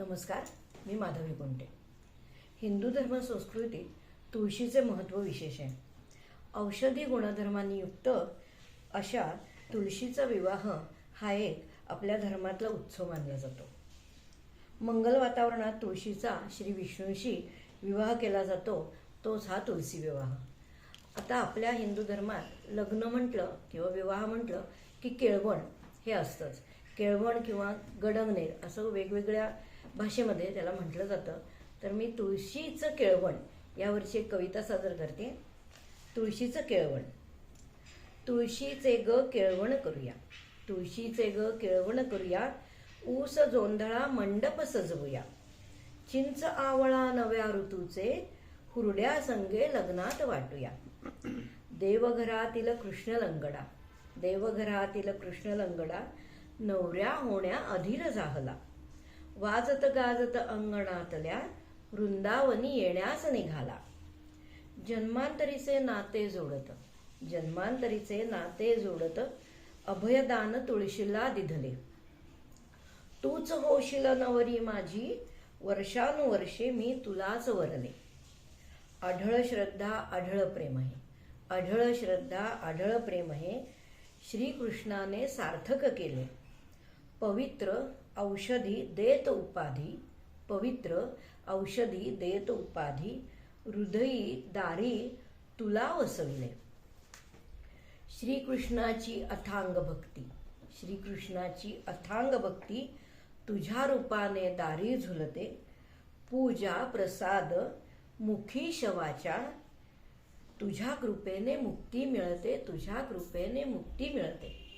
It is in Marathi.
नमस्कार मी माधवी कोंटे हिंदू धर्म संस्कृतीत तुळशीचे महत्त्व विशेष आहे. औषधी गुणधर्मांनी युक्त अशा तुळशीचा विवाह हा एक आपल्या धर्मातला उत्सव मानला जातो. मंगल वातावरणात तुळशीचा श्री विष्णूशी विवाह केला जातो तोच हा तुळशी विवाह. आता आपल्या हिंदू धर्मात लग्न म्हटलं किंवा विवाह म्हटलं की केळवण हे असतंच. केळवण किंवा गडंगनेर असं वेगवेगळ्या भाषेमध्ये त्याला म्हटलं जातं. तर मी तुळशीचं केळवण यावरची एक कविता सादर करते. तुळशीचं केळवण. तुळशीचे ग केळवण करूया. तुळशीचे ग केळवण करूया. ऊस जोंधळा मंडप सजवूया. चिंच आवळा नव्या ऋतूचे हुरड्या संगे लग्नात वाटूया. देवघरातील कृष्ण लंगडा. देवघरातील कृष्ण लंगडा नवऱ्या होण्या अधीर जाहला वाजत गाजत अंगणातल्या वृंदावनी येण्यास निघाला जन्मांतरीचे नाते जोडत. जन्मांतरीचे नाते जोडत. अभयदान तुळशीला दिधले. तूच होशील नवरी माझी. वर्षानुवर्षे मी तुलाच वरले. आढळ श्रद्धा आढळ प्रेम आहे अढळ श्रद्धा आढळ प्रेम हे. श्रीकृष्णाने सार्थक केले. पवित्र औषधी देत उपाधी पवित्र औषधी देत उपाधी हृदयी दारी तुला वसविले. श्रीकृष्णाची अथांग भक्ती. श्रीकृष्णाची अथांग भक्ती तुझ्या रूपाने दारी झुलते. पूजा प्रसाद मुखी शवाच्या तुझ्या कृपेने मुक्ती मिळते तुझ्या कृपेने मुक्ती मिळते.